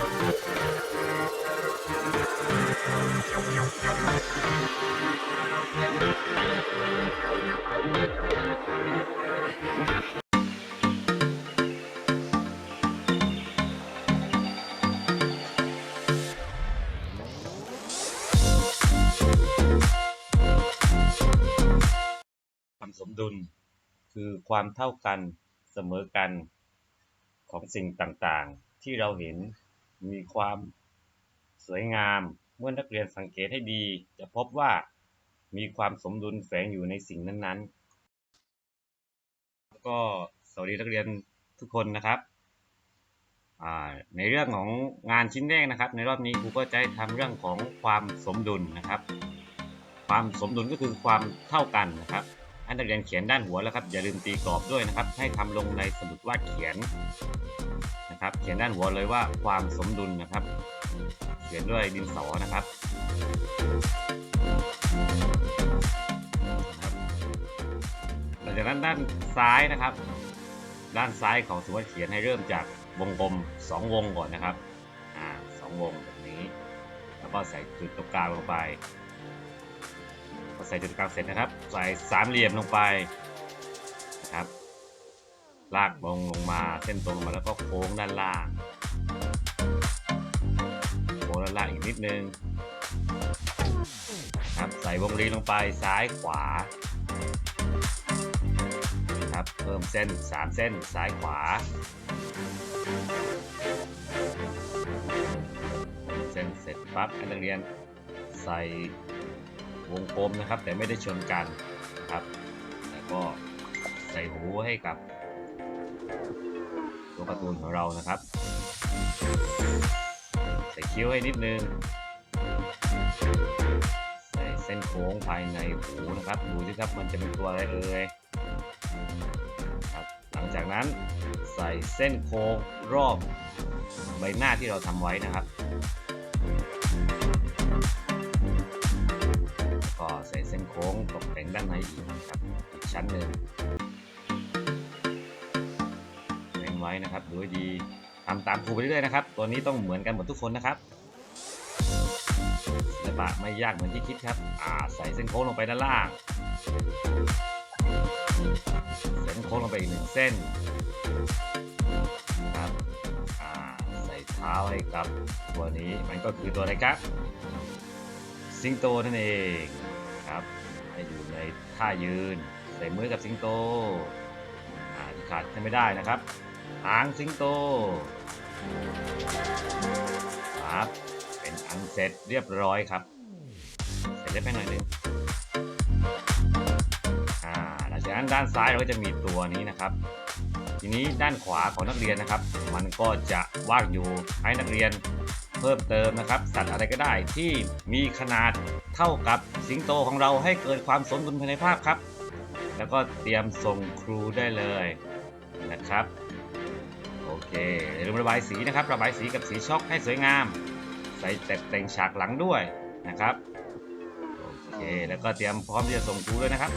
ความสมดุลคือความเท่ากันเสมอกันของสิ่งต่างๆ ที่เราเห็น มีความสวยงาม เมื่อนักเรียนสังเกตให้ดี จะพบว่ามีความสมดุลแฝงอยู่ในสิ่งนั้นๆ ก็สวัสดีนักเรียนทุกคนนะครับ ในเรื่องของงานชิ้นแรกนะครับ ในรอบนี้ครูก็จะทำเรื่องของความสมดุลนะครับ ความสมดุลก็คือความเท่ากันนะครับ ให้นักเรียนเขียนด้านหัวแล้วครับอย่าลืมตีกรอบด้วยนะครับ ให้ทำลงในสมุดวาดเขียนนะครับ เขียนด้านหัวเลยว่าความสมดุลนะครับ เขียนด้วยดินสอนะครับหลังจากนั้นด้านซ้ายนะครับ ด้านซ้ายของสมุดเขียนให้เริ่มจากวงกลมสองวงก่อนนะครับอ่าสองวงแบบนี้ แล้วก็ใส่จุดตรงกลางลงไป อใส่จุดกลางเสร็จนะครับ ใส่สามเหลี่ยมลงไปนะครับ ลากลงลงมาเส้นตรงลงมาแล้วก็โค้งด้านล่างโค้งด้านล่างอีกนิดนึงครับใส่วงรีลงไปซ้ายขวาครับเพิ่มเส้น 3 เส้นซ้ายขวา เส้นเสร็จปั๊บนักเรียนใส่ วงกลมนะครับ แต่ไม่ได้ชนกันนะครับ แล้วก็ใส่หูให้กับตัวการ์ตูนของเรานะครับ ใส่คิ้วให้นิดนึง ใส่เส้นโค้งภายในหูนะครับ ดูสิครับมันจะเป็นตัวอะไรเอ่ยครับหลังจากนั้นใส่เส้นโค้งรอบใบหน้าที่เราทำไว้นะครับ ค้งตกแต่งด้านในอีกนะครับอีกชั้นหนึ่งเล็งไว้นะครับดูให้ดีทำตามครูไปเรื่อยๆนะครับ ตัวนี้ต้องเหมือนกันหมดทุกคนนะครับศิลปะไม่ยากเหมือนที่คิดครับ อ่าใส่เส้นโค้งลงไปด้านล่าง เส้นโค้งลงไปอีกหนึ่งเส้นครับอ่าใส่เท้าให้กับ ตัวนี้มันก็คือตัวอะไรครับ สิงโตนั่นเอง ครับ ให้อยู่ในท่ายืน ใส่มือกับสิงโตที่ขาดไม่ได้นะครับ หางสิงโตครับเป็นอันเสร็จเรียบร้อยครับเสร็จได้ไปหน่อยหนึงอ่าหลังจากนั้นด้านซ้ายเราก็จะมีตัวนี้นะครับทีนี้ด้านขวาของนักเรียนนะครับ มันก็จะว่างอยู่ให้นักเรียน เพิ่มเติมนะครับ สัตว์อะไรก็ได้ที่มีขนาดเท่ากับสิงโตของเราให้เกิดความสมดุลภายในภาพครับ แล้วก็เตรียมส่งครูได้เลยนะครับโอเคอย่าลืมระบายสีนะครับ ระบายสีกับสีช็อกให้สวยงาม ใส่แต่แต่งฉากหลังด้วยนะครับโอเคแล้วก็เตรียมพร้อมที่จะส่งครูด้วยนะครับ